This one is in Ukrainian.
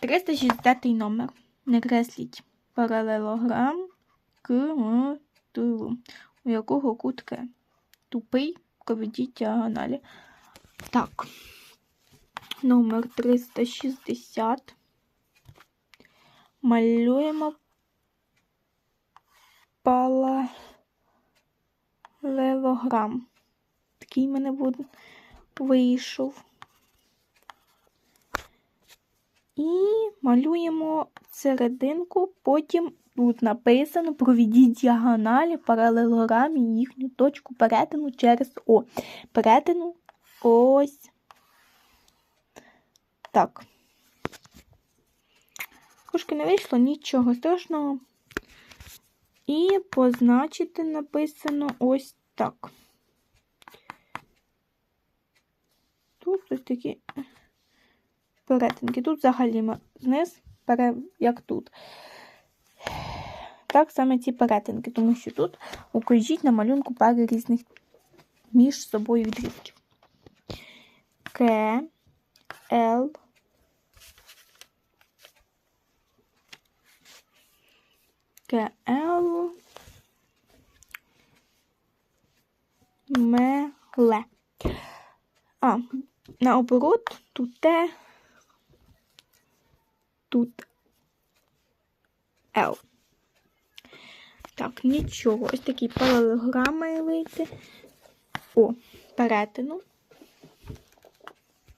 360 номер. Не кресліть паралелограм к тилу, у якого кутки. Тупий, проведіть діагоналі. Так. Номер 360. Малюємо паралелограм. Такий в мене вийшов. І малюємо серединку, потім тут написано проведіть діагоналі паралелограм і їхню точку перетину через О. Перетину ось так. Трошки не вийшло, нічого страшного. І позначити написано ось так. Тут ось такі перетинки. Тут взагалі ма- зниз, як тут. Так саме ці перетинки, тому що тут укажіть на малюнку пари різних між собою відрізків. К, Л, К, Л, М, Л. А, наоборот, тут Т, тут L. Так, нічого. Ось такі паралелограм має вийти. О, перетину.